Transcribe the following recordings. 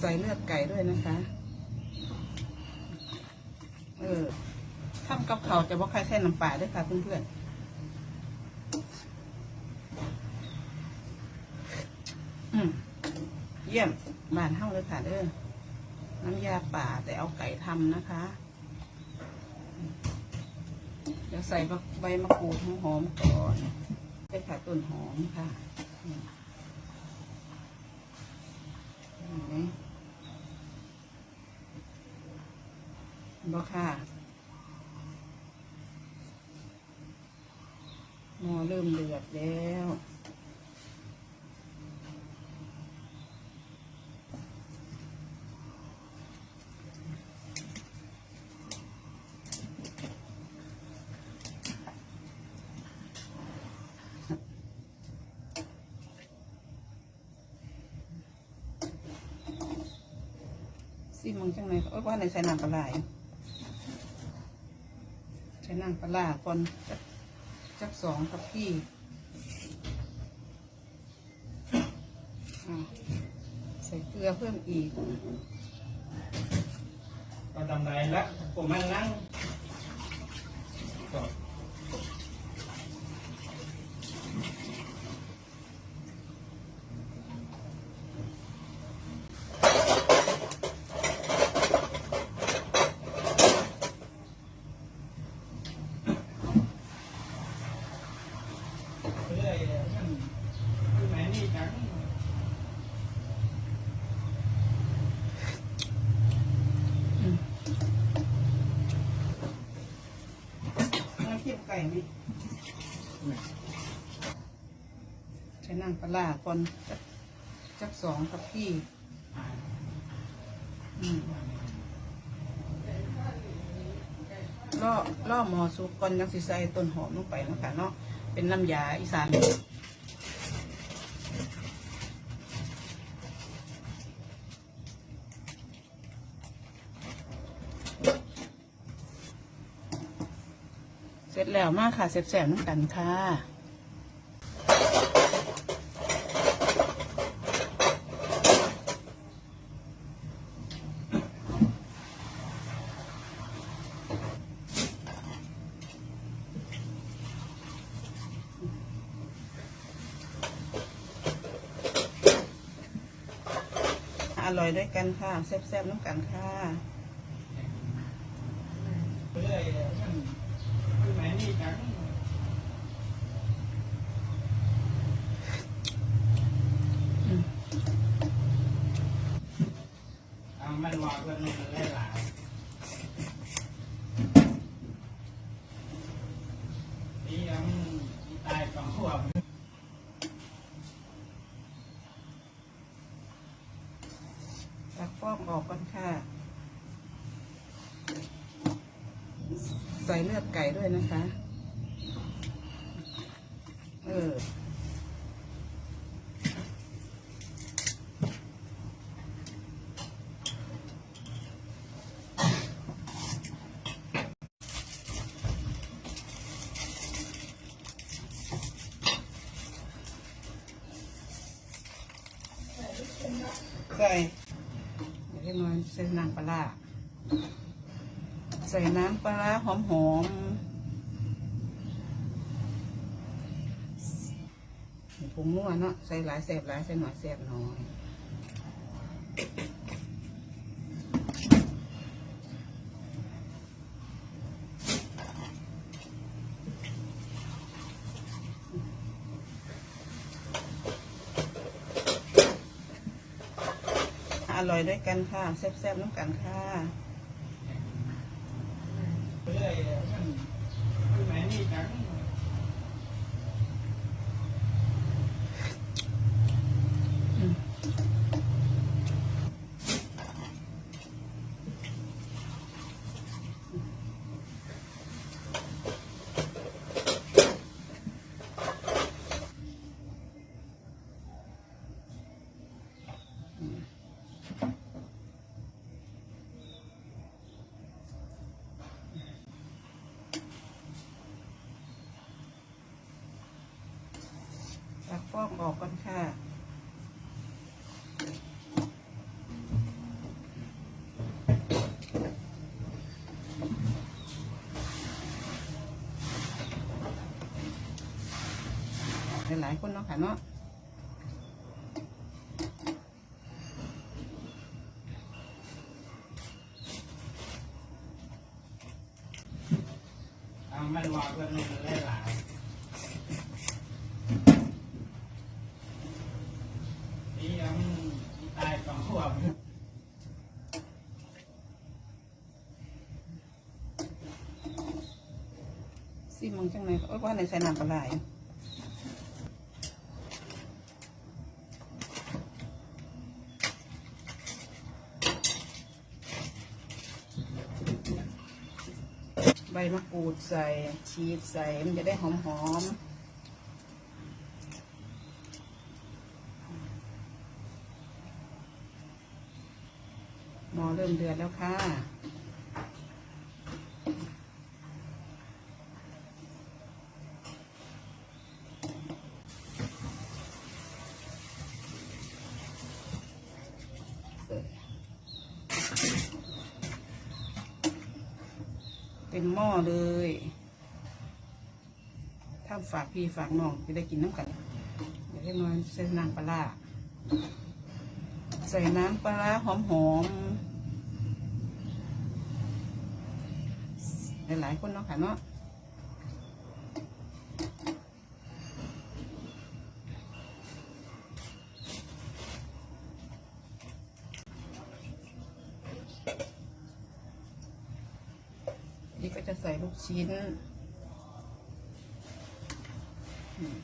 ใส่เลือดไก่ด้วยนะคะ เออทำกับเขาวจะบอกใครใส่น้ำปลาด้วยค่ะเพื่อนๆเยี่ยมบานเท่าเลยค่ะเด้อน้ำยาป่าแต่เอาไก่ทำนะคะ เดี๋ยวใส่ใบมะกรูดหอมก่อนใส่ขาต้นหอมค่ะอืมเห็นไหม บอกค่ะหม้อเริ่มเดือดแล้วซิมึงจังไหนเอ้ยว่าในใส่น้ำปลาไหล ช้น้ำปลาร้าก่อนจักจักสองกับพี่ใส่เกลือเพิ่มอีกก็ทำไรละผมมันนั่งก็ เรื่อยมันคือแม่นี่จัง น้ำเทียม ไหมใช้น้ำปลาร้าก่อนจักจักสองกับพี่ล่อล่อหมอสุกก่อนยังสิใส่ต้นหอมลงไปนะคะเนาะเป็นน้ำยาอีสาน ร็จแล้วมากค่ะแสบน้ำกันค่ะอร่อยด้วยกันค่ะแซ่บๆน้ำกันค่ะ เรื่อยมันคือแม่นี่จัง อืม มันว่าเพื่อนมันหลายๆนี่ยังตายสองขวบตักฟอกออกก่อนค่ะ ใส่เลือดไก่ด้วยนะคะ เออ ใส่เล็กน้อยใส่น้ำปลาใส่น้ำปลาหอมหอมผงนัวเนาะใส่หลายแสบหลายใส่หน่อยแสบหน่อย อร่อยด้วยกันค่ะแซ่บๆน้ำกันค่ะ หลายๆคนเนาะค่ะเนาะมันว่าเพื่อนมันได้หลายนี่ยังตายสองขวบซีมึงจังเลยโอ้ยว่าในใส่น้ำปลาไหล บมะกรูดใส่ชีสใส่มันจะได้หอมๆหมอเริ่มเดือดแล้วค่ะ เป็นหม้อเลยถ้าฝากพี่ฝากน้องจะได้กินน้ำกันเดี๋ยวให้น้อยใส่น้ำปลาใส่น้ำปลาหอมหอมๆหลายๆคนเนาะค่ะเนาะ นี่ก็จะใส่ลูกชิ้นอืม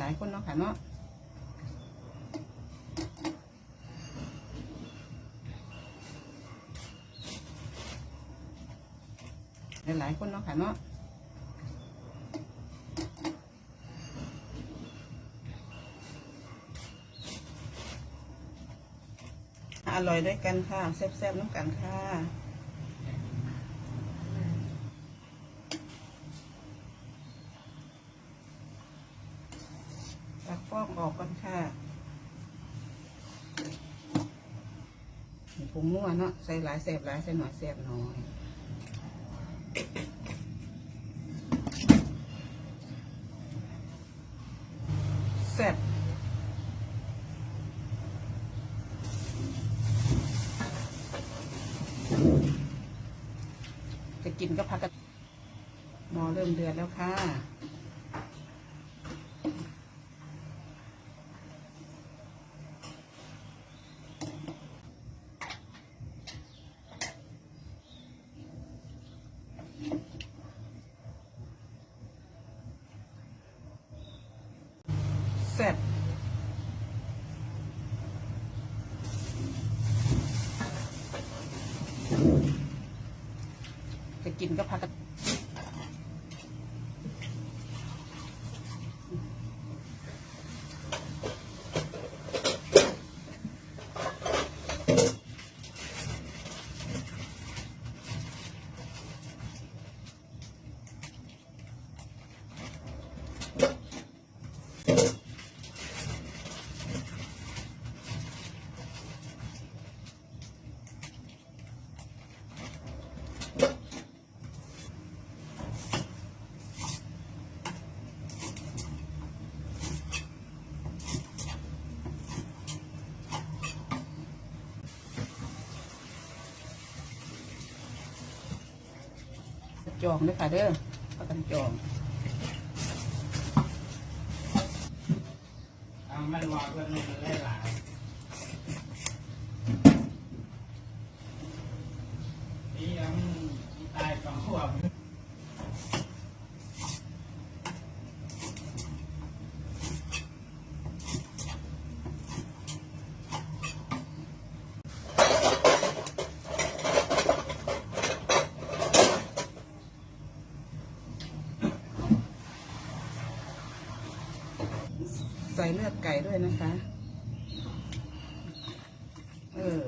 หลายๆคนเนาะค่ะเนาะหลายๆคนเนาะค่ะเนาะ อร่อยด้วยกันค่ะแซ่บๆน้ำกันค่ะตักฟอกออกกันค่ะผงนัวเนาะใส่หลายแซ่บหลายใส่หน่อยแซ่บน้อยแซ่บ จะกินก็พักกันหมอเริ่มเดือดแล้วค่ะแซ่บจ กินก็พัก จองด้วยค่ะเด้อประกันจองเอามันว่าเพื่อนมันได้หลาย ส่เลือดไก่ด้วยนะคะ เออ